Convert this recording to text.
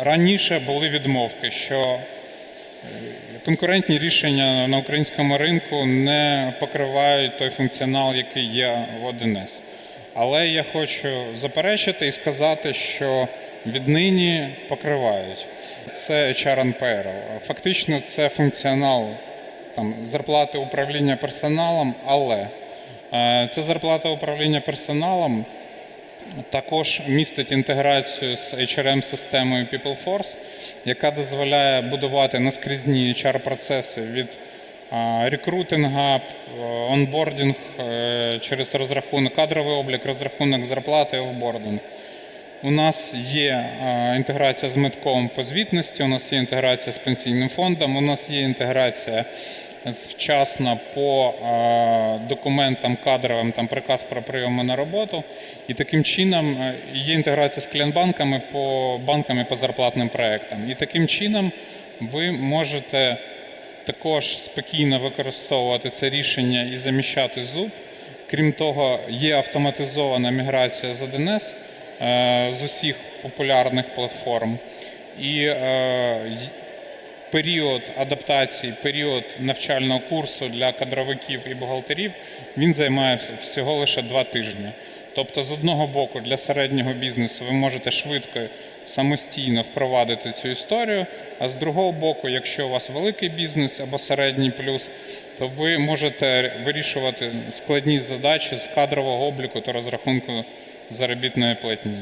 раніше були відмовки, що е, конкурентні рішення на українському ринку не покривають той функціонал, який є в 1С. Але я хочу заперечити і сказати, що віднині покривають. Це HR NPR. Фактично, це функціонал там, зарплати управління персоналом, але е, ця зарплата управління персоналом також містить інтеграцію з HRM-системою PeopleForce, яка дозволяє будувати наскрізні HR-процеси від рекрутинга, е, онбордінг е, через розрахунок, кадровий облік, розрахунок зарплати офбординг. У нас є інтеграція з метком по звітності, у нас є інтеграція з пенсійним фондом, у нас є інтеграція вчасно по документам кадровим, там приказ про прийоми на роботу. І таким чином е, є інтеграція з клієнтбанками по банками по зарплатним проектам. І таким чином ви можете також спокійно використовувати це рішення і заміщати зуб. Крім того, є автоматизована міграція з 1С е, з усіх популярних платформ. І е, період адаптації, період навчального курсу для кадровиків і бухгалтерів він займає всього лише два тижні. Тобто, з одного боку, для середнього бізнесу ви можете швидко самостійно впровадити цю історію, а з другого боку, якщо у вас великий бізнес або середній плюс, то ви можете вирішувати складні задачі з кадрового обліку та розрахунку заробітної платні.